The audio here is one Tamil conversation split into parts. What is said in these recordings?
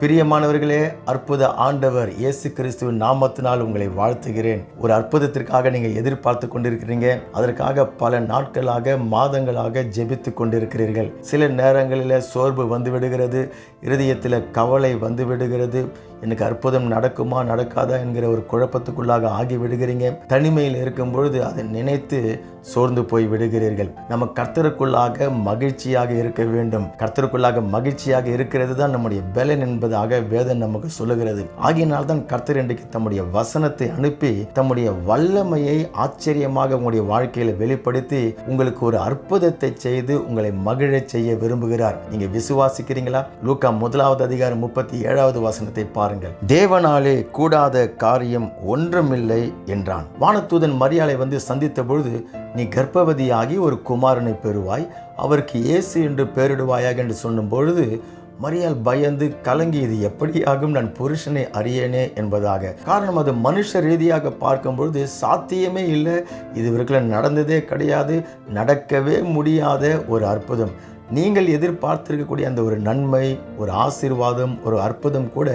பிரியமானவர்களே அற்புத ஆண்டவர் இயேசு கிறிஸ்துவின் நாமத்தினால் உங்களை வாழ்த்துகிறேன். ஒரு அற்புதத்திற்காக நீங்கள் எதிர்பார்த்து கொண்டிருக்கிறீங்க. அதற்காக பல நாட்களாக மாதங்களாக ஜெபித்து கொண்டிருக்கிறீர்கள். சில நேரங்களில் சோர்வு வந்து விடுகிறது. இருதயத்தில் கவலை வந்து விடுகிறது. எனக்கு அற்புதம் நடக்குமா நடக்காதா என்கிற ஒரு குழப்பத்துக்குள்ளாக ஆகி விடுகிறீங்க. தனிமையில் இருக்கும் பொழுது அதை நினைத்து சோர்ந்து போய் விடுகிறீர்கள். நம்ம கர்த்தருக்குள்ளாக மகிழ்ச்சியாக இருக்க வேண்டும். கர்த்தருக்குள்ளாக மகிழ்ச்சியாக இருக்கிறது தான் நம்முடைய பலன் என்பதாக வேதம் நமக்கு சொல்லுகிறது. ஆகியனால் தான் கர்த்தர் இன்றைக்கு தம்முடைய வசனத்தை அனுப்பி தம்முடைய வல்லமையை ஆச்சரியமாக உங்களுடைய வாழ்க்கையில வெளிப்படுத்தி உங்களுக்கு ஒரு அற்புதத்தை செய்து உங்களை மகிழச் செய்ய விரும்புகிறார். நீங்க விசுவாசிக்கிறீங்களா? லூக்கா முதலாவது அதிகாரம் முப்பத்தி ஏழாவது வசனத்தை பாருங்கள். தேவனாலே கூடாத காரியம் ஒன்றுமில்லை என்றான். வானத்தூதன் மரியாதை வந்து சந்தித்த பொழுது நீ கர்ப்பவதியாகி ஒரு குமாரனை பெறுவாய் அவருக்கு இயேசு என்று பெயரிடுவாயாக என்று சொல்லும் பொழுது மரியால் பயந்து கலங்கி இது எப்படியாகும்? நான் புருஷனை அறியேனே என்பதாக. காரணம் அது மனுஷ ரீதியாக பார்க்கும்பொழுது சாத்தியமே இல்லை. இது இவர்களில் நடந்ததே கிடையாது. நடக்கவே முடியாத ஒரு அற்புதம். நீங்கள் எதிர்பார்த்திருக்கக்கூடிய அந்த ஒரு நன்மை ஒரு ஆசீர்வாதம் ஒரு அற்புதம் கூட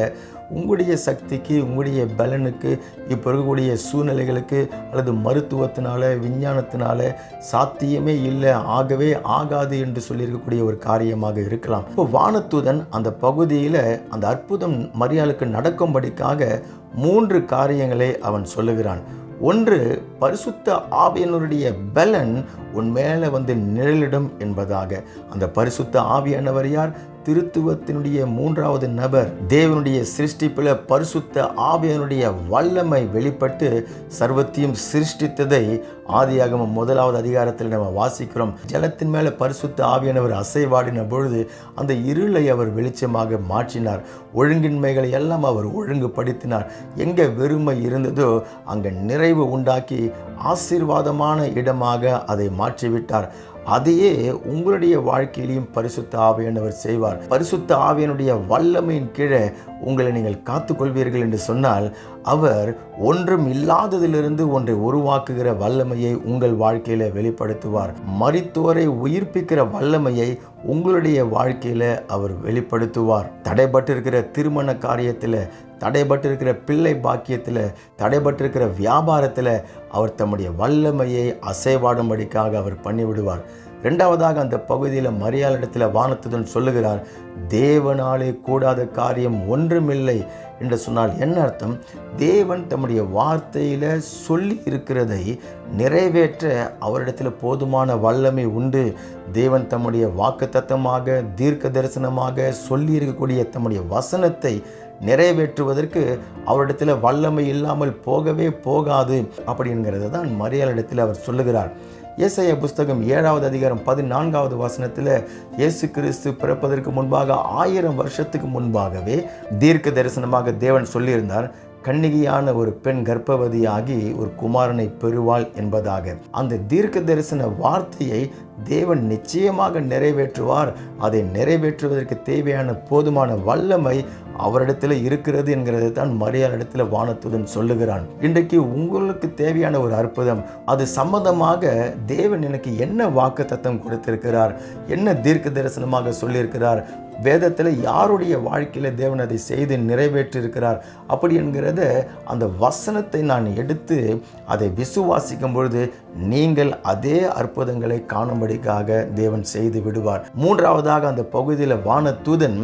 உங்களுடைய சக்திக்கு உங்களுடைய பலனுக்கு இப்போ இருக்கக்கூடிய சூழ்நிலைகளுக்கு அல்லது மருத்துவத்தினால விஞ்ஞானத்தினால சாத்தியமே இல்லை ஆகவே ஆகாது என்று சொல்லியிருக்கக்கூடிய ஒரு காரியமாக இருக்கலாம். இப்போ வானத்துதன் அந்த பகுதியில் அந்த அற்புதம் மரியாளுக்கு நடக்கும்படிக்காக மூன்று காரியங்களை அவன் சொல்லுகிறான். ஒன்று பரிசுத்த ஆவியனுடைய பலன் உன் மேலே வந்து நிழலிடும் என்பதாக. அந்த பரிசுத்த ஆவியானவர் யார்? திருத்துவத்தினுடைய மூன்றாவது நபர் தேவனுடைய சிருஷ்டிப்பில் பரிசுத்த ஆவியனுடைய வல்லமை வெளிப்பட்டு சர்வத்தையும் சிருஷ்டித்ததை ஆதியாகம முதலாவது அதிகாரத்தில் நம்ம வாசிக்கிறோம். ஜலத்தின் மேலே பரிசுத்த ஆவியானவர் அசைவாடின பொழுது அந்த இருளை அவர் வெளிச்சமாக மாற்றினார். ஒழுங்கின்மைகளை எல்லாம் அவர் ஒழுங்குபடுத்தினார். எங்கே வெறுமை இருந்ததோ அங்கே நிறைவு உண்டாக்கி ஆசீர்வாதமான இடமாக அதை மாற்றிவிட்டார். அதையே உங்களுடைய வாழ்க்கையிலையும் பரிசுத்த ஆவியானவர் செய்வார். பரிசுத்த ஆவியனுடைய வல்லமையின் கீழே உங்களை நீங்கள் காத்துக்கொள்வீர்கள் என்று சொன்னால் அவர் ஒன்றும் இல்லாததிலிருந்து ஒன்றை உருவாக்குகிற வல்லமையை உங்கள் வாழ்க்கையில் வெளிப்படுத்துவார். மருத்துவரை உயிர்ப்பிக்கிற வல்லமையை உங்களுடைய வாழ்க்கையில் அவர் வெளிப்படுத்துவார். தடைபட்டிருக்கிற திருமண காரியத்தில் தடைபட்டிருக்கிற பிள்ளை பாக்கியத்தில் தடைபட்டிருக்கிற வியாபாரத்தில் அவர் தம்முடைய வல்லமையை அசைவாடும்படிக்காக அவர் பண்ணிவிடுவார். ரெண்டாவதாக அந்த பகுதியில் மரியாளிடத்தில் வானத்துடன் சொல்லுகிறார் தேவனாலே கூடாத காரியம் ஒன்றுமில்லை என்று சொன்னால் என்ன அர்த்தம்? தேவன் தம்முடைய வார்த்தையில் சொல்லி இருக்கிறதை நிறைவேற்ற அவரிடத்தில் போதுமான வல்லமை உண்டு. தேவன் தம்முடைய வாக்குத்தத்தமாக தீர்க்க தரிசனமாக சொல்லி இருக்கக்கூடிய தம்முடைய வசனத்தை நிறைவேற்றுவதற்கு அவரிடத்தில் வல்லமை இல்லாமல் போகவே போகாது அப்படிங்கிறத தான் மரியாளிடத்தில் அவர் சொல்லுகிறார். இயேசைய புஸ்தகம் ஏழாவது அதிகாரம் பதினான்காவது வசனத்தில் இயேசு கிறிஸ்து பிறப்பதற்கு முன்பாக ஆயிரம் வருஷத்துக்கு முன்பாகவே தீர்க்க தரிசனமாக தேவன் சொல்லியிருந்தார். கண்ணிகையான ஒரு பெண் கர்ப்பவதியாகி ஒரு குமாரனை பெறுவாள் என்பதாக. அந்த தீர்க்க தரிசன வார்த்தையை தேவன் நிச்சயமாக நிறைவேற்றுவார். அதை நிறைவேற்றுவதற்கு தேவையான போதுமான வல்லமை அவரிடத்தில் இருக்கிறது என்கிறது தான் மரியாளிடத்தில் வானத்துடன் சொல்லுகிறான். இன்றைக்கு உங்களுக்கு தேவையான ஒரு அற்புதம் அது சம்பந்தமாக தேவன் எனக்கு என்ன வாக்கு தத்தம் கொடுத்திருக்கிறார் என்ன தீர்க்க தரிசனமாக சொல்லியிருக்கிறார் வேதத்தில் யாருடைய வாழ்க்கையில் தேவன் அதை செய்து நிறைவேற்றிருக்கிறார் அப்படி என்கிறத அந்த வசனத்தை நான் எடுத்து அதை விசுவாசிக்கும் பொழுது நீங்கள் அதே அற்புதங்களை காணும்படிக்காக தேவன் செய்து விடுவார். மூன்றாவதாக அந்த பகுதியில் வானதூதன்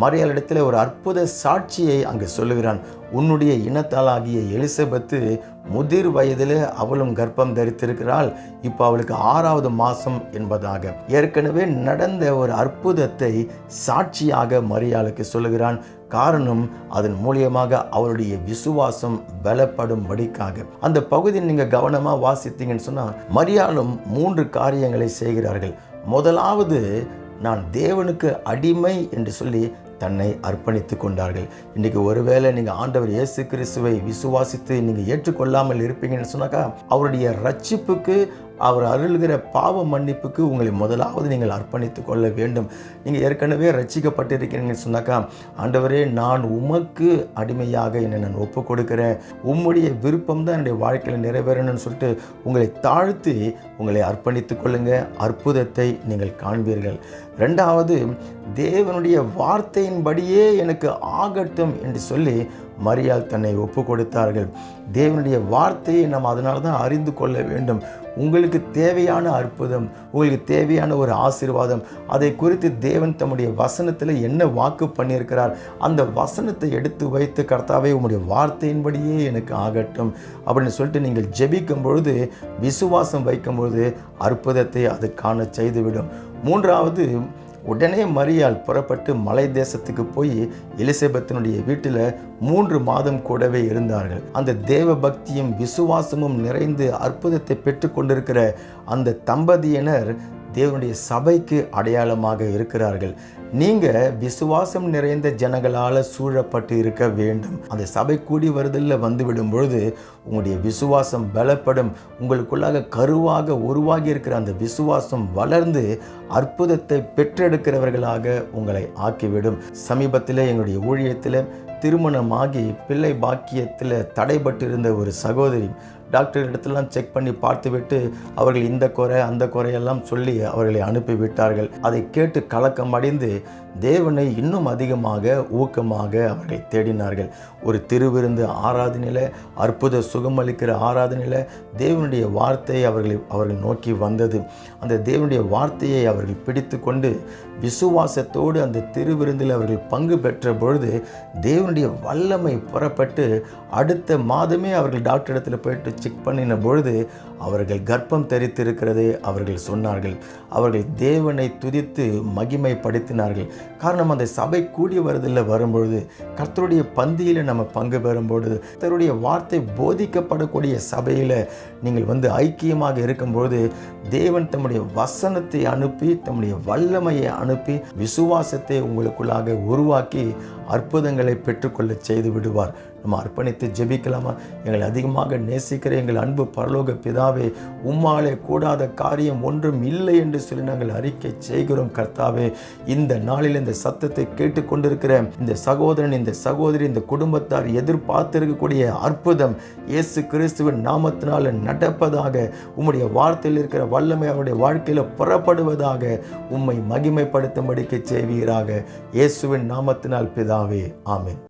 மரியாளிடத்தில் ஒரு அற்புத சாட்சியை அங்கு சொல்லுகிறான். உன்னுடைய இனத்தாளாகிய எலிசபெத்து முதிர் வயதில் அவளும் கர்ப்பம் தரித்திருக்கிறாள். இப்போ அவளுக்கு ஆறாவது மாதம் என்பதாக. ஏற்கனவே நடந்த ஒரு அற்புதத்தை சாட்சியாக மரியாளுக்கு சொல்லுகிறான். காரணம் அதன் மூலியமாக அவருடைய விசுவாசம் பலப்படும்படிக்காக. அந்த பகுதியை நீங்கள் கவனமாக வாசித்தீங்கன்னு சொன்னால் மரியாளும் மூன்று காரியங்களை செய்கிறார்கள். முதலாவது நான் தேவனுக்கு அடிமை என்று சொல்லி தன்னை அர்ப்பணித்து கொண்டார்கள். இன்றைக்கி ஒருவேளை நீங்கள் ஆண்டவர் இயேசு கிறிஸ்துவை விசுவாசித்து நீங்கள் ஏற்றுக்கொள்ளாமல் இருப்பீங்கன்னு சொன்னாக்கா அவருடைய ரட்சிப்புக்கு அவர் அருள்கிற பாவ மன்னிப்புக்கு உங்களை முதலாவது நீங்கள் அர்ப்பணித்துக் கொள்ள வேண்டும். நீங்கள் ஏற்கனவே ரசிக்கப்பட்டிருக்கிறீங்கன்னு சொன்னாக்கா ஆண்டவரே நான் உமக்கு அடிமையாக என்னை நான் ஒப்பு கொடுக்கிறேன் உம்முடைய விருப்பம் தான் என்னுடைய வாழ்க்கையில் நிறைவேறணும்னு சொல்லிட்டு உங்களை தாழ்த்தி உங்களை அர்ப்பணித்துக் கொள்ளுங்க. அற்புதத்தை நீங்கள் காண்பீர்கள். ரெண்டாவது தேவனுடைய வார்த்தையின்படியே எனக்கு ஆகட்டும் என்று சொல்லி மரியால் தன்னை ஒப்பு கொடுத்தார்கள் தேவனுடைய வார்த்தையை நாம் அதனால தான் அறிந்து கொள்ள வேண்டும். உங்களுக்கு தேவையான அற்புதம் உங்களுக்கு தேவையான ஒரு ஆசீர்வாதம் அதை குறித்து தேவன் தம்முடைய வசனத்தில் என்ன வாக்கு பண்ணியிருக்கிறார் அந்த வசனத்தை எடுத்து வைத்து கர்த்தாவே உங்களுடைய வார்த்தையின்படியே எனக்கு ஆகட்டும் அப்படின்னு சொல்லிட்டு நீங்கள் ஜெபிக்கும் பொழுது விசுவாசம் வைக்கும் பொழுது அற்புதத்தை அது காண செய்துவிடும். மூன்றாவது உடனே மரியாள் புறப்பட்டு மலை தேசத்துக்கு போய் எலிசபெத்தினுடைய வீட்டில் மூன்று மாதம் கூடவே இருந்தார்கள். அந்த தேவ பக்தியும் விசுவாசமும் நிறைந்து அற்புதத்தை பெற்று கொண்டிருக்கிற அந்த தம்பதியினர் தேவனுடைய சபைக்கு அடையாளமாக இருக்கிறார்கள். நீங்கள் விசுவாசம் நிறைந்த ஜனங்களால் சூழப்பட்டு இருக்க வேண்டும். அந்த சபை கூடி வருதலில் வந்துவிடும் பொழுது உங்களுடைய விசுவாசம் பலப்படும். உங்களுக்குள்ளாக கருவாக உருவாகி இருக்கிற அந்த விசுவாசம் வளர்ந்து அற்புதத்தை பெற்றெடுக்கிறவர்களாக உங்களை ஆக்கிவிடும். சமீபத்தில் எங்களுடைய ஊழியத்தில் திருமணமாகி பிள்ளை பாக்கியத்தில் தடைபட்டிருந்த ஒரு சகோதரி டாக்டர் இடத்துலாம் செக் பண்ணி பார்த்துவிட்டு அவர்கள் இந்த குறை அந்த குறையெல்லாம் சொல்லி அவர்களை அனுப்பிவிட்டார்கள். அதை கேட்டு கலக்கம் அடைந்து தேவனை இன்னும் அதிகமாக ஊக்கமாக அவர்கள் தேடினார்கள். ஒரு திருவிருந்து ஆராதனையில் அற்புத சுகமளிக்கிற ஆராதனையில் தேவனுடைய வார்த்தை அவர்களை அவர்கள் நோக்கி வந்தது. அந்த தேவனுடைய வார்த்தையை அவர்கள் பிடித்து கொண்டு விசுவாசத்தோடு அந்த திருவிருந்தில் அவர்கள் பங்கு பெற்ற பொழுது தேவனுடைய வல்லமை புறப்பட்டு அடுத்த மாதமே அவர்கள் டாக்டர் இடத்துல போயிட்டு செக் பண்ணின பொழுது அவர்கள் கர்ப்பம் தெரித்திருக்கிறது அவர்கள் சொன்னார்கள். அவர்கள் தேவனை துதித்து மகிமைப்படுத்தினார்கள். காரணம் அந்த சபை கூடி வருதில் வரும்பொழுது கர்த்தருடைய பந்தியில் நம்ம பங்கு பெறும்பொழுது கர்த்தருடைய வார்த்தை போதிக்கப்படக்கூடிய சபையில் நீங்கள் வந்து ஐக்கியமாக இருக்கும்பொழுது தேவன் தம்முடைய வசனத்தை அனுப்பி தம்முடைய வல்லமையை அனுப்பி விசுவாசத்தை உங்களுக்குள்ளாக உருவாக்கி அற்புதங்களை பெற்றுக்கொள்ள செய்து விடுவார். நம்ம அர்ப்பணித்து ஜெபிக்கலாமா? எங்களை அதிகமாக நேசிக்கிற எங்கள் அன்பு பரலோக பிதாவே உம்மாலே கூடாத காரியம் ஒன்றும் இல்லை என்று சொல்லி நாங்கள் அறிக்கை செய்கிறோம் கர்த்தாவே. இந்த நாளில் இந்த சத்தத்தை கேட்டுக்கொண்டிருக்கிற இந்த சகோதரன் இந்த சகோதரி இந்த குடும்பத்தார் எதிர்பார்த்திருக்கக்கூடிய அற்புதம் இயேசு கிறிஸ்துவின் நாமத்தினால் நடப்பதாக உம்முடைய வார்த்தையில் இருக்கிற வல்லமை அவருடைய வாழ்க்கையில் புறப்படுவதாக உம்மை மகிமைப்படுத்தும்படிக்கு செய்வீராக. இயேசுவின் நாமத்தினால் பிதா பிதாவே ஆமேன்.